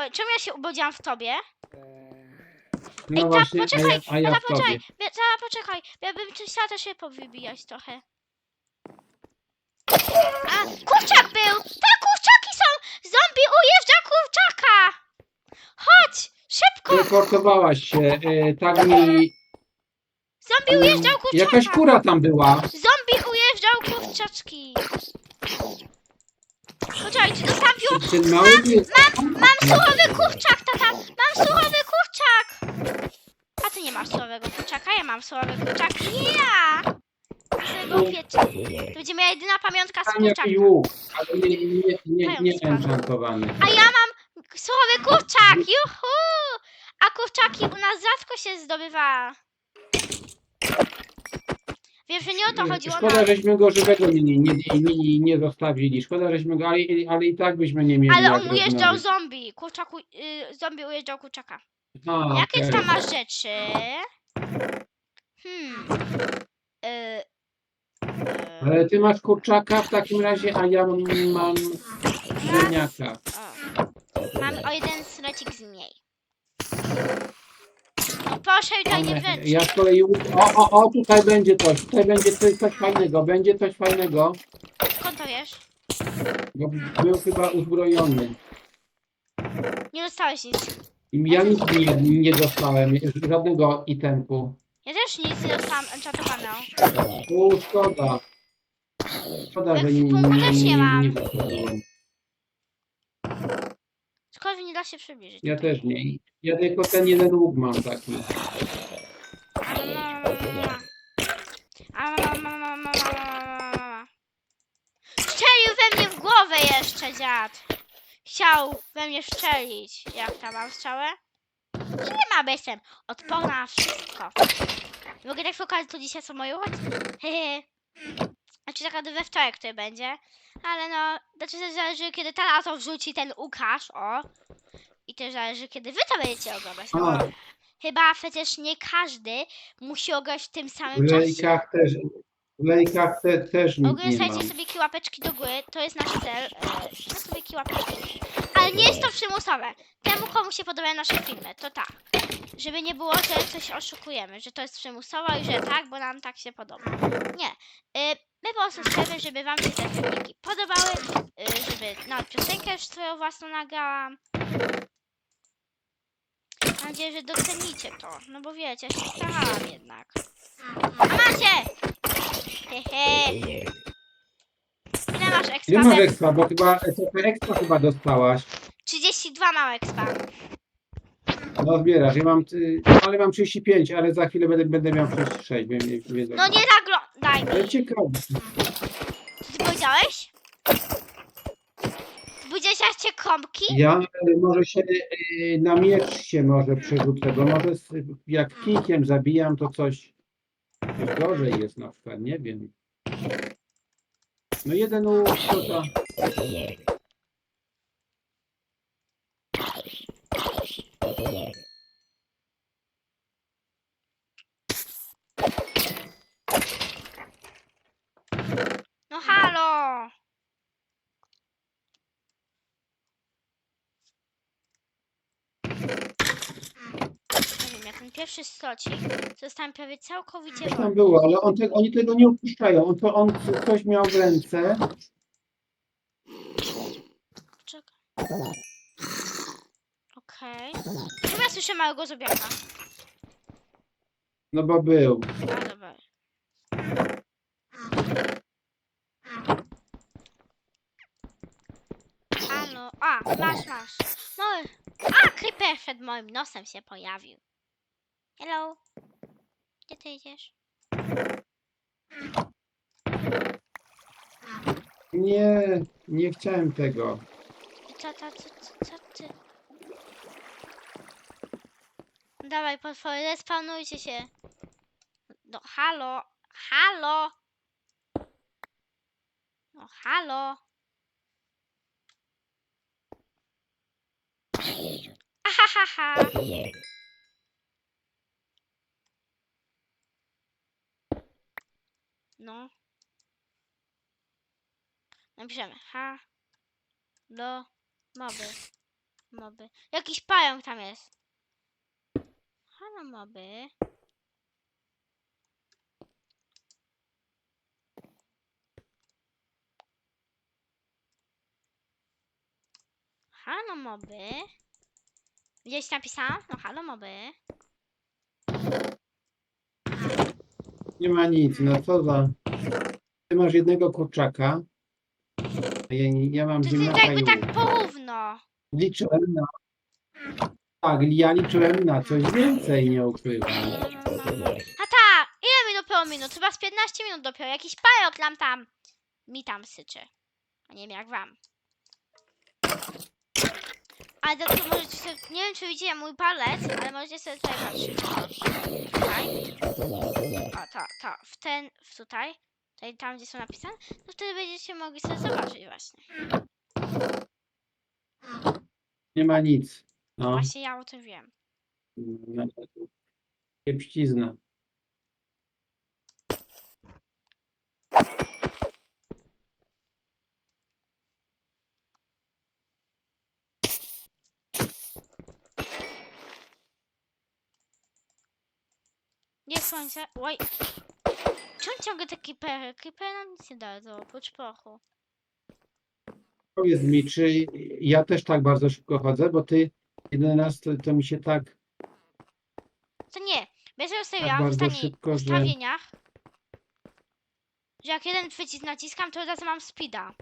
Oj, czemu ja się ubodziłam w tobie? No Ej, tak, właśnie, a poczekaj, ja, a ja Tata, w tobie. poczekaj, Wie- Tata, poczekaj, ja bym chciała też się powybijać trochę. A, kurczak był! Tak, kurczaki są! Zombie ujeżdża kurczaka! Chodź, szybko! Teleportowałaś się, e, tak mi... Zombie ujeżdżał kurczaka! Jakaś kura tam była. Zombie ujeżdżał kurczaczki! Poczekajcie, dostawił... Ten mały pies. Mam, mam surowy kurczak, tata! Mam surowy kurczak! A ty nie masz surowego kurczaka, ja mam surowy kurczak. Nie ja! Tego pieczy. To będzie moja jedyna pamiątka z kurczaka. jakiś łuk, ale nie, nie, nie, nie enchantowany. A ja mam surowy kurczak! Juhu! A kurczaki u nas rzadko się zdobywa. Wiem, że nie o to chodziło Szkoda, żeśmy go żywego nie, nie, nie, nie, nie zostawili. Szkoda, żeśmy go, ale, ale i tak byśmy nie mieli Ale jak on ujeżdżał rozmawiać. zombie. Kurczaku, y, zombie ujeżdżał kurczaka. A, Jakie okej. tam masz rzeczy? Hmm. Y, y, Ale ty masz kurczaka w takim razie, a ja mam ziemniaka. o. Mam o jeden slecik z mniej. Proszę tutaj nie wręcz. Ja z kolei... O, o, o, tutaj będzie coś, tutaj będzie coś, coś fajnego, będzie coś fajnego. Skąd to wiesz? Bo był chyba uzbrojony. Nie dostałeś nic. I ja nic nie, nie dostałem, żadnego itemku. Ja też nic nie dostałam enchantowanego. U, szkoda. Szkoda, że nie, nie, nie nie, mam. nie dostałem. Da się przybliżyć? Ja też nie. Ja tylko ten jeden łuk mam taki. Strzelił we mnie w głowę jeszcze dziad. Chciał we mnie strzelić. Jak tam mam strzałę? Nie ma jestem odporna na wszystko. Mogę tak pokazać, to dzisiaj są moje uchodź? Hehe. Znaczy tak naprawdę we wtorek to będzie. Ale no, znaczy zależy kiedy ta to wrzuci ten Łukasz, o. I też zależy kiedy wy to będziecie oglądać. No, A, chyba przecież nie każdy musi oglądać w tym w samym czasie. lejkach też, w lejkach te, też nic Ogólnie nie słuchajcie sobie łapeczki do góry, to jest nasz cel. E, sobie łapeczki. Ale nie jest to przymusowe. Temu, komu się podobają nasze filmy, to tak. Żeby nie było, że coś oszukujemy, że to jest przymusowe i że tak, bo nam tak się podoba. Nie. E, my po prostu chcemy, żeby wam się te filmiki podobały, e, żeby nawet piosenkę już swoją własną nagrałam. Mam nadzieję, że docenicie to, no bo wiecie, ja się starałam jednak. A macie! Hehe. Ile masz Nie expa? masz ekstra, bo chyba ekstra chyba dostałaś. 32 mam expa. No zbierasz, ja mam, ty- ale mam 35, ale za chwilę będę, będę miał 36, wiem, nie wiedzą. No nie zaglądaj Ale mi. ciekawe. Co ty powiedziałeś? 20 kromki? Ja e, może się e, na miecz się może przerzucę, bo może z, jak kijkiem zabijam, to coś, coś gorzej jest na przykład, nie wiem. No jeden u to, to No halo! Nie wiem, jak ten pierwszy stocik zostałem prawie całkowicie coś tam wolny. było, ale on te, oni tego nie opuszczają. On, to, on coś miał w ręce. Czekaj. Okej. Chyba słyszę małego zobiaka. No bo był. A, dobra. Halo, a, masz, masz. No, a, creeper przed moim nosem się pojawił. Hello. Gdzie ty idziesz? Nie, nie chciałem tego. Co, co, co, co, co ty? Dawaj, potwory, respawnujcie się. No, halo, halo. No, halo. Ahahaha. No. Napiszemy ha do moby. moby. Jakiś pająk tam jest. Halo moby. Halo moby. Gdzieś napisałam? No halo moby. Nie ma nic, no co za... Masz jednego kurczaka, a ja, ja mam To ziemniaka jakby tak łuk. porówno. Liczyłem na... Tak, ja liczyłem na coś więcej, nie ukrywam. A ta, ile mi dopiero minut? Chyba z 15 minut dopiero. Jakiś pająk nam tam mi tam syczy. A nie wiem jak wam. Ale za to możecie sobie, nie wiem czy widzicie mój palec, ale możecie sobie tutaj patrzeć. Tutaj. O, to, to, w ten, w tutaj. Tutaj, tam gdzie są napisane. No wtedy będziecie mogli sobie zobaczyć właśnie. Nie ma nic. No, Właśnie ja o tym wiem. no, kiepścizna. Nie słońce. Oj. Czemu ciągle te kipery? Kipery nam nic nie dadzą, oprócz prochu. Powiedz mi, czy ja też tak bardzo szybko chodzę, bo ty 11 to mi się tak, To nie. Sobie tak w bardzo szybko, że... ustawieniach, że jak jeden przycisk naciskam, to razu mam speeda.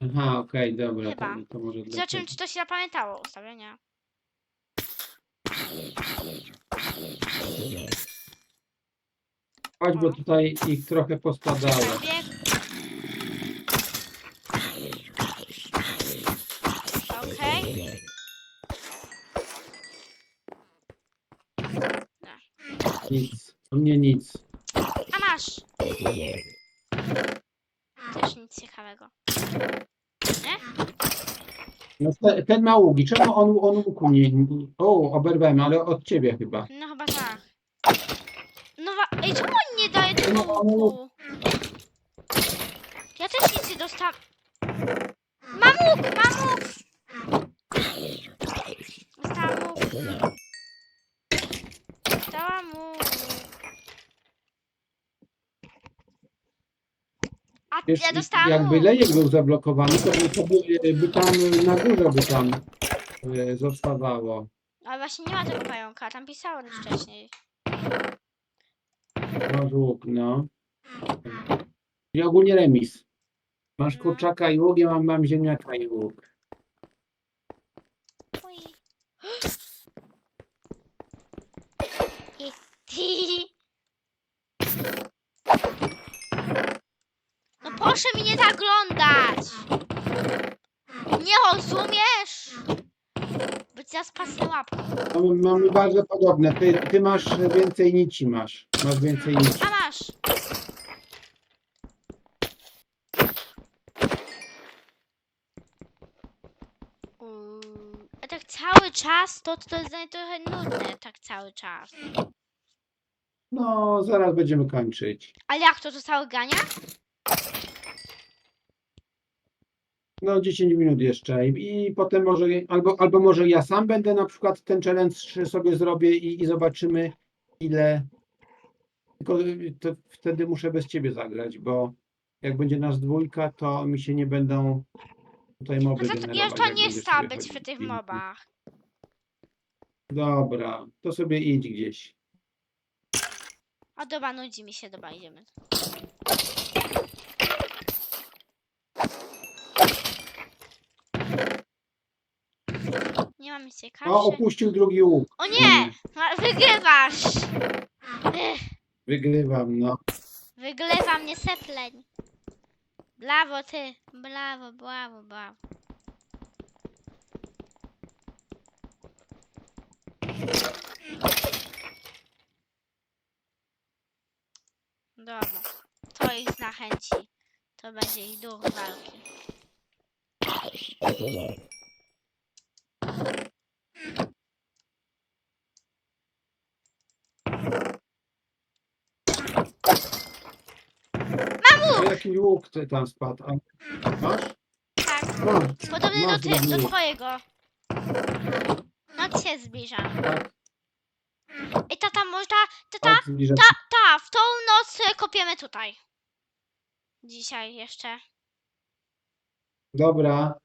Aha, okej, dobra, to, Chyba. to może Zobaczymy, dlatego. czy to się zapamiętało ustawienia. Chodź, bo tutaj ich trochę pospadało. Okej. Nic, u mnie nic. A masz! Też nic ciekawego. Nie? No, te, ten ma ługi, czemu on, on łuku nie... O, oberwałem, ale od ciebie chyba. No chyba tak. No wa- Ej, czemu on nie daje tego No, on- łuku? Ja też nic nie dostałam. Mam łuk! Mam łuk! Dostałam łuk. Dostałam łuk. A Wiesz, ja dostałam jakby łuk. lejek był zablokowany, to by, to by, by tam na górze by tam e, zostawało. Ale właśnie nie ma tego pająka, tam pisałem już wcześniej. Masz łuk, no. I ogólnie remis. Masz kurczaka i łuk, ja mam, mam ziemniaka i łuk. No proszę mi nie zaglądać! Nie rozumiesz? Bo ci spasnę łapkę. Mamy, mamy bardzo podobne. Ty, ty masz więcej nici, masz. Masz więcej nici. A masz! Uuu, A tak cały czas, to, to jest dla mnie trochę nudne, tak cały czas. No, zaraz będziemy kończyć. Ale jak to, to cały gania? No, 10 minut jeszcze i, i potem może, albo, albo może ja sam będę na przykład ten challenge sobie zrobię i, i zobaczymy ile. Tylko wtedy muszę bez ciebie zagrać, bo jak będzie nas dwójka, to mi się nie będą tutaj moby No to, nie sobie być w tych mobach. Dobra, to sobie idź gdzieś. A dobra, nudzi mi się, dobra, idziemy. Nie mam nic O, opuścił drugi łuk. O nie! Ma- Wygrywasz! Ech, Wygrywam, no. Wygrywa mnie sepleń. Brawo ty, brawo, brawo, brawo. Dobra, to ich zachęci. To będzie ich duch walki. A Jaki łuk ty tam spadł? A, masz? Tak, No, Podobny do, masz ty, do twojego. Noc się zbliża. tak, I tata, można... Tata, tak, zbliża ta, ta, w tą noc e, kopiemy tutaj. Dzisiaj jeszcze. Dobra.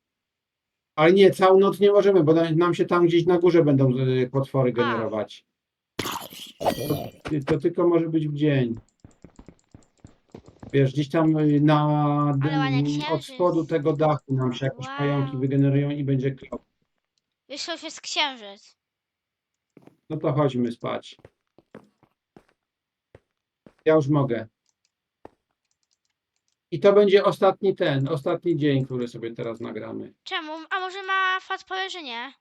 Ale nie, całą noc nie możemy, bo na- nam się tam gdzieś na górze będą y, potwory generować. To, to tylko może być w dzień. Wiesz, gdzieś tam y, na ładny od spodu tego dachu nam się jakieś Wow. pająki wygenerują i będzie klop. To już jest księżyc. No to chodźmy spać. Ja już mogę. I to będzie ostatni ten, ostatni dzień, który sobie teraz nagramy. Czemu? A może ma że nie?